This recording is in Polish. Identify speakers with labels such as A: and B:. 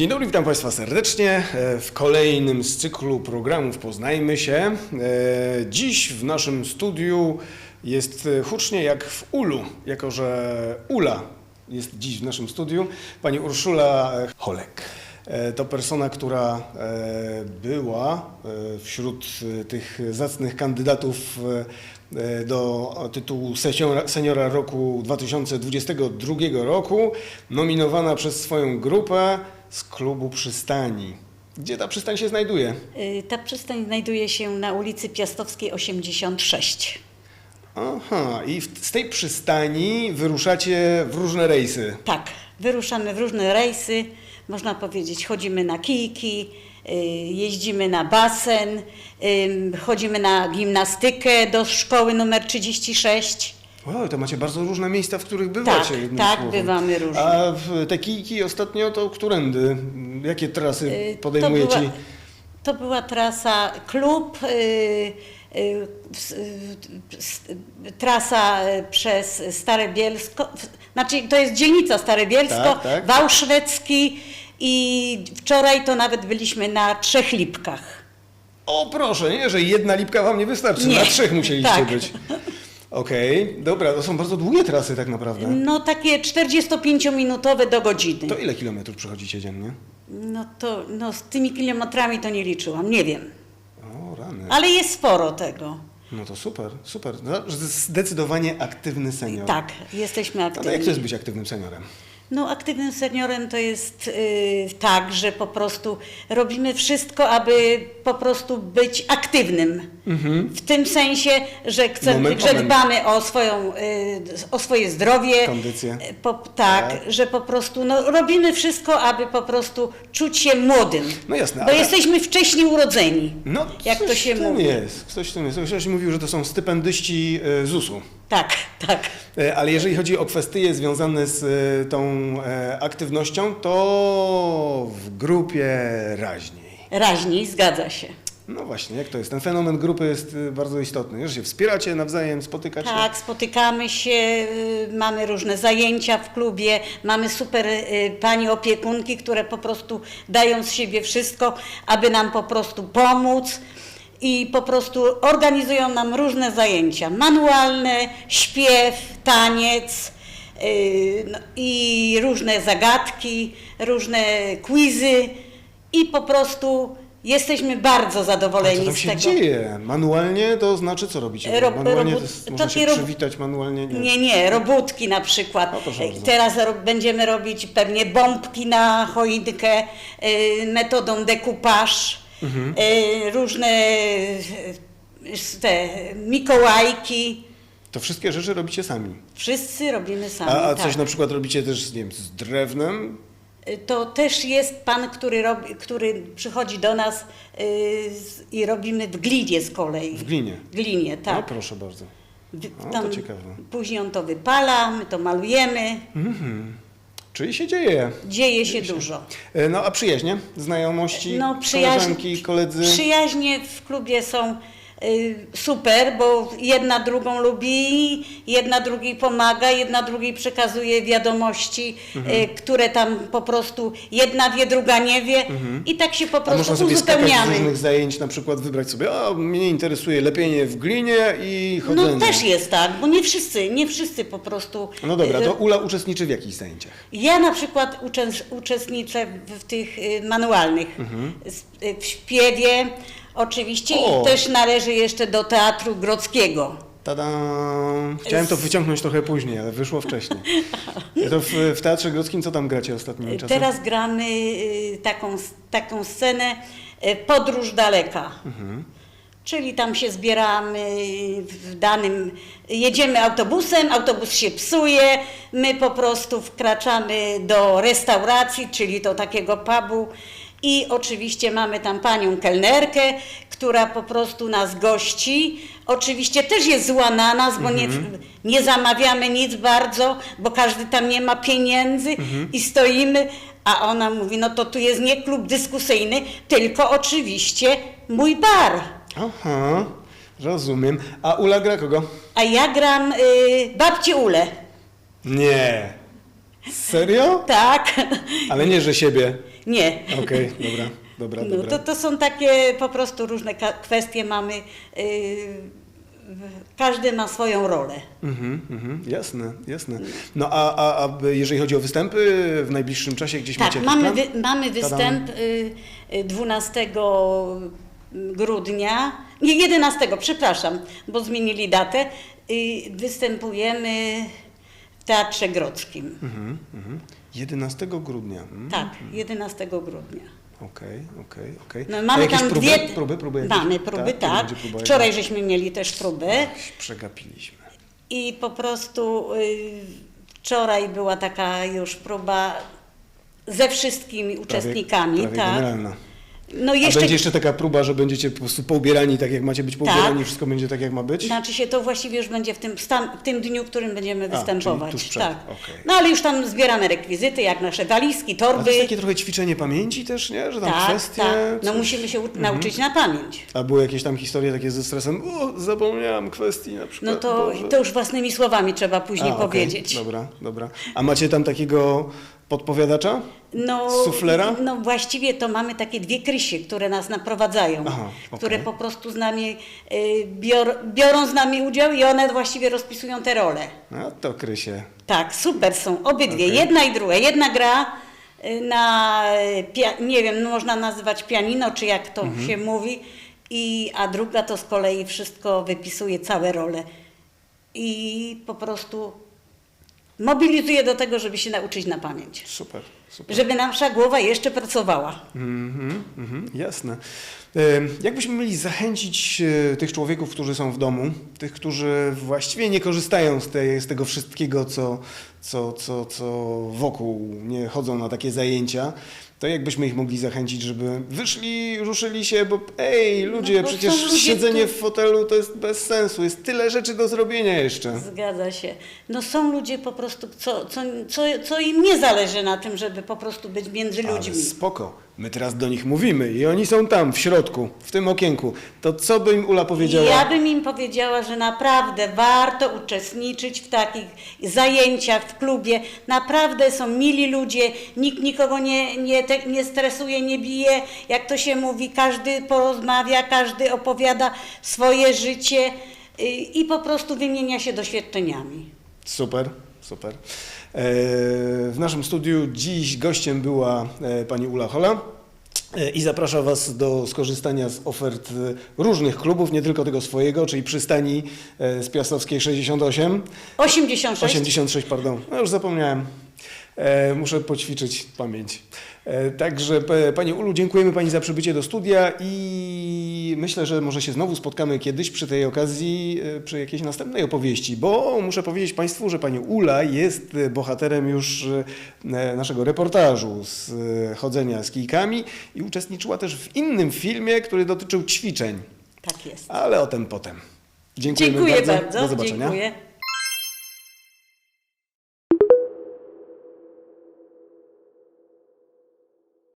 A: Dzień dobry, witam Państwa serdecznie e, w kolejnym z cyklu programów Poznajmy się. E, Dziś w naszym studiu jest e, hucznie jak w Ulu, jako że Ula jest dziś w naszym studiu, pani Urszula Holek. To persona, która była wśród tych zacnych kandydatów do tytułu seniora, seniora roku 2022 roku, nominowana przez swoją grupę z klubu Przystani. Gdzie ta przystań się znajduje?
B: Y, Ta przystań znajduje się na ulicy Piastowskiej 86.
A: Aha, i z tej przystani wyruszacie w różne rejsy.
B: Tak, wyruszamy w różne rejsy, można powiedzieć, chodzimy na kijki, y, jeździmy na basen, chodzimy na gimnastykę do szkoły numer 36.
A: Wow, to macie bardzo różne miejsca, w których bywacie.
B: Tak, tak,
A: słowem.
B: bywamy różnie.
A: A w te kijki ostatnio to którędy? Jakie trasy
B: Y,
A: podejmujecie?
B: To była, to była trasa klub, y, y, y, trasa y, przez Stare Bielsko, znaczy to jest dzielnica Stare Bielsko,
A: Tak, tak.
B: Wał Szwedzki i wczoraj to nawet byliśmy na Trzech Lipkach.
A: O proszę, nie, że jedna lipka wam nie wystarczy,
B: Nie.
A: na trzech musieliście
B: Tak.
A: być. Okej, dobra, to są bardzo długie trasy tak naprawdę.
B: No takie 45-minutowe do godziny.
A: To ile kilometrów przechodzicie dziennie?
B: No to no, z tymi kilometrami to nie liczyłam, nie wiem.
A: O rany.
B: Ale jest sporo tego.
A: No to super, super. No, Zdecydowanie aktywny senior.
B: Tak, jesteśmy
A: No
B: aktywni.
A: to jak to jest być aktywnym seniorem?
B: No, aktywnym seniorem to jest y, tak, że po prostu robimy wszystko, aby po prostu być aktywnym. W tym sensie, że, chcemy,
A: Moment,
B: że dbamy o, swoją, y, o swoje zdrowie.
A: Kondycję.
B: Y, Po, tak,
A: Tak.
B: że po prostu no, robimy wszystko, aby po prostu czuć się młodym.
A: No jasne,
B: Bo
A: ale-
B: jesteśmy wcześniej urodzeni.
A: No,
B: Jak to się
A: tym
B: mówi.
A: jest. Ktoś tym jest. Ktoś mówił, że to są stypendyści e, ZUS-u.
B: Tak, tak.
A: E, Ale jeżeli chodzi o kwestie związane z e, tą e, aktywnością, to w grupie raźniej.
B: Raźniej, zgadza się.
A: No właśnie, jak to jest? Ten fenomen grupy jest e, bardzo istotny, że się wspieracie nawzajem, spotykacie.
B: Tak, spotykamy się, y, mamy różne zajęcia w klubie, mamy super y, pani opiekunki, które po prostu dają z siebie wszystko, aby nam po prostu pomóc i po prostu organizują nam różne zajęcia manualne, śpiew, taniec y, no, i różne zagadki, różne quizy i po prostu jesteśmy bardzo
A: A
B: zadowoleni
A: co tam
B: z
A: się
B: tego.
A: dzieje? Manualnie to znaczy co robicie?
B: Rob-
A: manualnie to jest, można
B: takie
A: się
B: rob-
A: przywitać manualnie? Nie.
B: Nie, nie, robótki na przykład.
A: O, proszę bardzo.
B: Teraz ro będziemy robić pewnie bombki na choinkę y, metodą decoupage,
A: Mhm.
B: y, różne y, te mikołajki.
A: To wszystkie rzeczy robicie sami.
B: Wszyscy robimy sami.
A: A, a
B: tak.
A: coś na przykład robicie też, nie wiem, z drewnem?
B: Y, To też jest pan, który, robi, który przychodzi do nas y, z, i robimy w glinie z kolei.
A: W glinie.
B: W glinie,
A: No
B: tak.
A: proszę bardzo. O, to
B: tam
A: ciekawe.
B: Później on to wypala, my to malujemy.
A: Czyli się dzieje.
B: Dzieje się dużo.
A: E, No a przyjaźnie? Znajomości?
B: No, przyjaźń,
A: Koleżanki, koledzy?
B: Przyjaźnie w klubie są y, super, bo jedna drugą lubi, jedna drugiej pomaga, jedna drugiej przekazuje wiadomości,
A: Mhm.
B: y, które tam po prostu jedna wie, druga nie wie i tak się po
A: A można
B: prostu
A: sobie skakać z
B: uzupełniamy.
A: różnych zajęć, na przykład wybrać sobie, a mnie interesuje lepienie w glinie i chodzenie.
B: No też jest tak, bo nie wszyscy, nie wszyscy po prostu.
A: No dobra,
B: y,
A: to Ula uczestniczy w jakichś zajęciach?
B: Ja na przykład uczes- uczestniczę w, tych y, manualnych, y, w śpiewie oczywiście
A: O!
B: i też należy jeszcze do Teatru Grodzkiego.
A: Tada! Chciałem to wyciągnąć trochę później, ale wyszło wcześniej. To w, w Teatrze Grodzkim co tam gracie ostatnimi czasy?
B: Teraz gramy y, taką, taką scenę y, Podróż daleka. Czyli tam się zbieramy w danym, jedziemy autobusem, autobus się psuje, my po prostu wkraczamy do restauracji, czyli do takiego pubu i oczywiście mamy tam panią kelnerkę, która po prostu nas gości. Oczywiście też jest zła na nas, bo nie, nie zamawiamy nic bardzo, bo każdy tam nie ma pieniędzy i stoimy, a ona mówi, no to tu jest nie klub dyskusyjny, tylko oczywiście mój bar.
A: Aha, rozumiem. A Ula gra kogo?
B: A ja gram y, babci Ule.
A: Nie. Serio?
B: Tak.
A: Ale nie, że siebie.
B: Nie.
A: Okej, dobra, dobra,
B: No,
A: dobra.
B: to, to są takie po prostu różne kwestie mamy. Yy, każdy ma swoją rolę.
A: Mhm, mhm, jasne, jasne. No a, a, a jeżeli chodzi o występy w najbliższym czasie gdzieś
B: Tak,
A: macie
B: mamy, wy, mamy występ y, y, 12 grudnia, nie 11, przepraszam, bo zmienili datę. Y, Występujemy w Teatrze Grodzkim.
A: Mhm, mhm. 11 grudnia. Mhm.
B: Tak, 11 grudnia.
A: Okej, okej, okej.
B: No, mamy tam
A: próby?
B: dwie.
A: Próby, próby jakieś?
B: mamy próby,
A: to
B: tak.
A: będzie próba
B: Wczoraj
A: jakaś.
B: żeśmy mieli też próbę.
A: Przegapiliśmy.
B: I po prostu y, wczoraj była taka już próba ze wszystkimi uczestnikami.
A: Prawie, prawie
B: tak.
A: generalna.
B: No
A: A
B: jeszcze,
A: będzie jeszcze taka próba, że będziecie po prostu poubierani tak jak macie być poubierani,
B: Tak.
A: wszystko będzie tak jak ma być?
B: Znaczy się to właściwie już będzie w tym, stan- w tym dniu, w którym będziemy występować. tak.
A: okej.
B: No ale już tam zbieramy rekwizyty, jak nasze walizki,
A: A to
B: torby.
A: jest takie trochę ćwiczenie pamięci też, nie? Że tam
B: tak,
A: kwestie...
B: tak. No
A: coś- Mhm.
B: musimy się u- nauczyć na pamięć.
A: A były jakieś tam historie takie ze stresem, o, zapomniałam kwestii na przykład.
B: No to,
A: Boże.
B: to już własnymi słowami trzeba później
A: A, okej,
B: powiedzieć.
A: Dobra, dobra. A macie tam takiego podpowiadacza?
B: No,
A: Suflera?
B: no właściwie to mamy takie dwie krysie, które nas naprowadzają,
A: Aha, okej.
B: które po prostu z nami y, bior, biorą z nami udział i one właściwie rozpisują te role.
A: No to Krysie.
B: Tak, super są obydwie,
A: Okej.
B: jedna i druga. Jedna gra y, na, y, nie wiem, no można nazywać pianino, czy jak to
A: Mhm.
B: się mówi, i, a druga to z kolei wszystko wypisuje, całe role. I po prostu mobilizuje do tego, żeby się nauczyć na pamięć.
A: Super, super.
B: Żeby nasza głowa jeszcze pracowała.
A: Mhm, mhm, jasne. E, Jakbyśmy mieli zachęcić e, tych człowieków, którzy są w domu, tych, którzy właściwie nie korzystają z, tej, z tego wszystkiego, co, co, co, co wokół, nie chodzą na takie zajęcia, to jakbyśmy ich mogli zachęcić, żeby wyszli, ruszyli się, bo ej, ludzie,
B: No
A: przecież
B: ludzie,
A: siedzenie
B: którzy-
A: w fotelu to jest bez sensu, jest tyle rzeczy do zrobienia jeszcze.
B: Zgadza się. No są ludzie po prostu, co, co, co, co im nie zależy na tym, żeby po prostu być między
A: Ale
B: ludźmi.
A: spoko, my teraz do nich mówimy i oni są tam, w środku, w tym okienku. To co by im Ula powiedziała?
B: Ja bym im powiedziała, że naprawdę warto uczestniczyć w takich zajęciach w klubie. Naprawdę są mili ludzie, nikt nikogo nie, nie, te, nie stresuje, nie bije. Jak to się mówi, każdy porozmawia, każdy opowiada swoje życie y, i po prostu wymienia się doświadczeniami.
A: Super, super. E, W naszym studiu dziś gościem była e, pani Ula Hola. e, I zaprasza Was do skorzystania z ofert różnych klubów, nie tylko tego swojego, czyli przystani z Piastowskiej 68.
B: 86.
A: 86, pardon. No już zapomniałem. E, muszę poćwiczyć pamięć. E, także p- Pani Ulu, dziękujemy Pani za przybycie do studia i myślę, że może się znowu spotkamy kiedyś przy tej okazji, e, przy jakiejś następnej opowieści, bo muszę powiedzieć Państwu, że Pani Ula jest e, bohaterem już e, naszego reportażu z e, chodzenia z kijkami i uczestniczyła też w innym filmie, który dotyczył ćwiczeń,
B: Tak jest.
A: ale o tym potem. Dziękujemy
B: Dziękuję
A: bardzo.
B: bardzo.
A: Do zobaczenia.
B: Dziękuję.